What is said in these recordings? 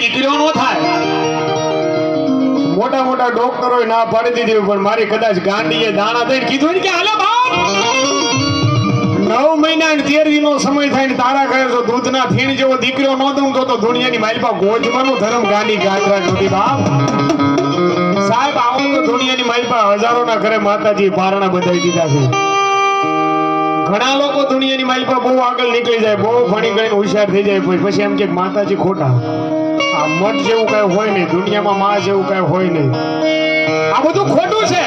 દીકરીઓ નો મોટા મોટા ડોક્ટરો ના પાડી દીધી પણ મારી કદાચ ગાંડીએ દાણા દઈને કીધું કે, હાલો નવ મહિના અને તેર દિનો સમય થાય ને તારા કહે તો દૂધના થીણ જેવો દીકરો ન દઉં તો દુનિયાની માલપા ગોજવાનું ધર્મ ગાંધી ગાંઠરા નથી બાપ. સાહેબ, આવો તો દુનિયાની માલપા હજારોના ઘરે માતાજી પારણા બધાઈ દીધા છે. ઘણા લોકો દુનિયાની માલપા બહુ આગળ નીકળી જાય, બહુ ભણી ગણીને હોશિયાર થઈ જાય પછી એમ કે માતાજી ખોટા. આ મઠ જેવું કઈ હોય નહીં, દુનિયામાં માં જેવું કઈ હોય નહીં. આ બધું ખોટું છે.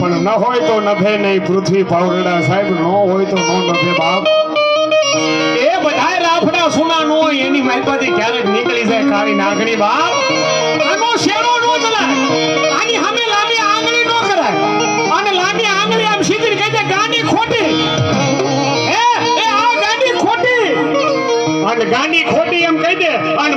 પણ ન હોય તો નભે નહીં, પૃથ્વી પાવરડા સાહેબ, ન હોય તો નો નભે બાપ. એ બધાય રાફડા સુના નો એની એની માલપાથી ક્યારેક નીકળી જાય કાળી નાગણી બાપ. આનો શેરો ગાંડી ખોટી એમ કહી દે અને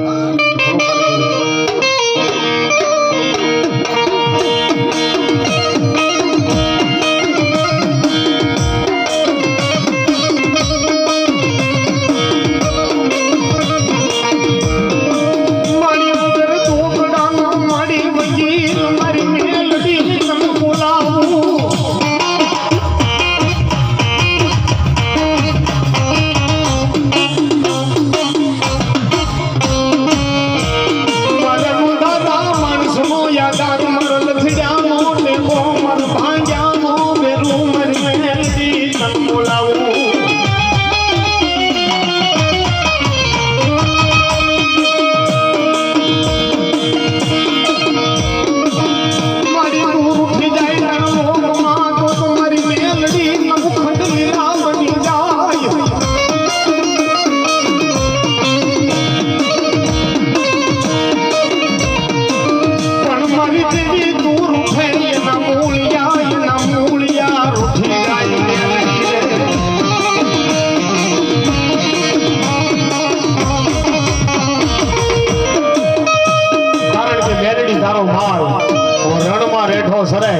રેઠો સરે.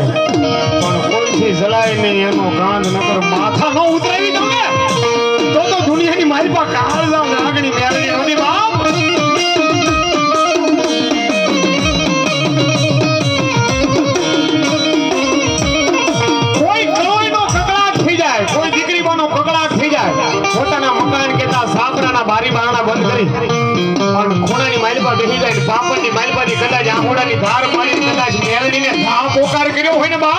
પણ કોઈથી જલાય નહીં એનો ગાંધ નગર માથા નો ઉતરાવી તમે તો તો દુનિયાની મારી પા કાળ જાવ નાગણી મેરડી નોની બાપ. કોઈ કલોયનો કકડાટ થઈ જાય, કોઈ દીકરી કકડાટ થઈ જાય. પોતાના મકાન કેતા સાપરાના બારી બારણા બંધ કરી. અને ખૂણાની માલપા બેસી જાય કદાચ આંગોડાની ધાર પાડીને બા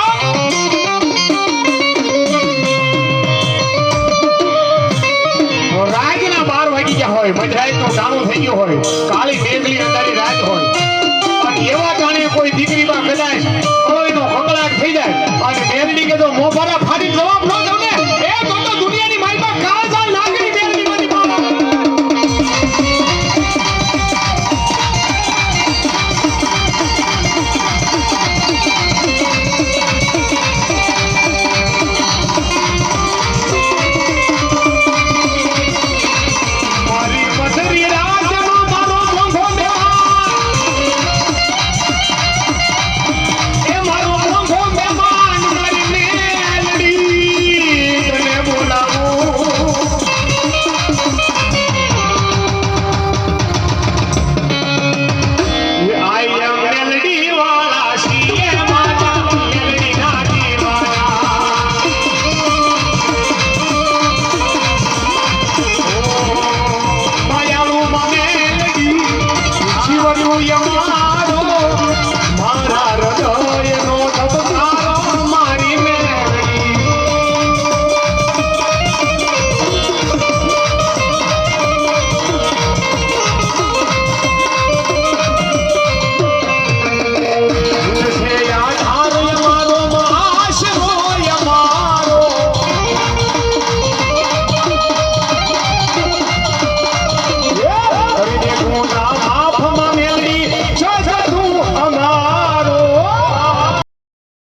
બાર વાગી ગયા હોય મજરાઈ નો ટાણું થઈ ગયો હોય કાળી મેઘલી અંધારી રાત હોય. એવા ટાણે કોઈ દીકરી માં કદાચ